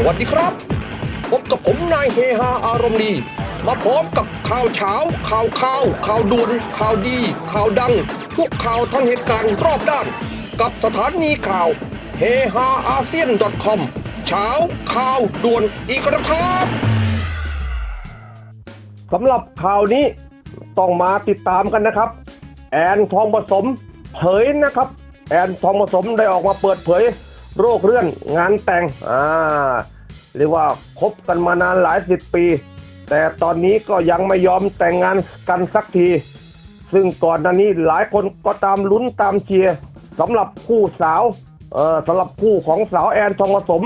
สวัสดีครับ พบกับผมนายเฮฮาอารมณ์ดี มาพร้อมกับข่าวเช้า ข่าวข่าว ข่าวด่วน ข่าวดี ข่าวดัง ทุกข่าวทันเหตุการณ์รอบด้าน กับสถานีข่าวเฮฮาอาเซียน .com เช้าข่าวด่วนอีกแล้วครับสำหรับข่าวนี้ต้องมาติดตามกันนะครับ แอนทองผสมเผยนะครับ แอนทองผสมได้ออกมาเปิดเผย โรคเรื่อนงานแต่งอ่าเรียกว่าคบกันมานานหลายสิบปี แต่ตอนนี้ก็ยังไม่ยอมแต่งงานกันสักที ซึ่งก่อนหน้านี้หลายคนก็ตามลุ้นตามเชียร์สำหรับคู่สาวเออสำหรับคู่ของสาวแอนทองผสม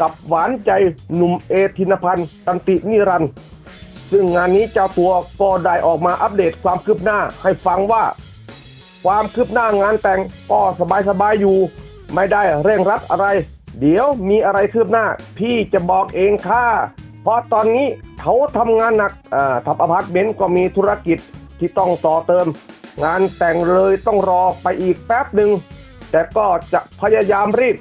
กับหวานใจหนุ่มเอธินพันธ์ตันตินิรันด์ซึ่งงานนี้เจ้าตัวก็ได้ออกมาอัปเดตความคืบหน้าให้ฟังว่า ความคืบหน้างานแต่งก็สบายๆอยู่ ไม่ได้เร่งรัดอะไร เดี๋ยวมีอะไรคืบหน้า พี่จะบอกเองค่ะ เพราะตอนนี้เขาทำงานหนักอ่าทำอพาร์ตเมนต์ก็มีธุรกิจที่ต้องต่อเติม งานแต่งเลยต้องรอไปอีกแป๊บหนึ่งแต่ก็จะพยายามรีบ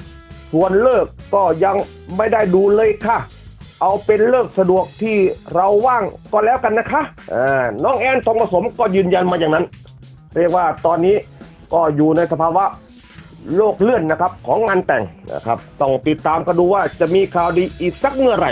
ส่วนเลิกก็ยังไม่ได้ดูเลยค่ะ เอาเป็นเลิกสะดวกที่เราว่างก็แล้วกันนะคะน้องแอนทองผสมก็ยืนยันมาอย่างนั้น เรียกว่าตอนนี้ก็อยู่ในสภาวะ โลกเลื่อนนะครับของงานแต่งนะครับต้องติดตามกันดูว่าจะมีข่าวดีอีกสักเมื่อไหร่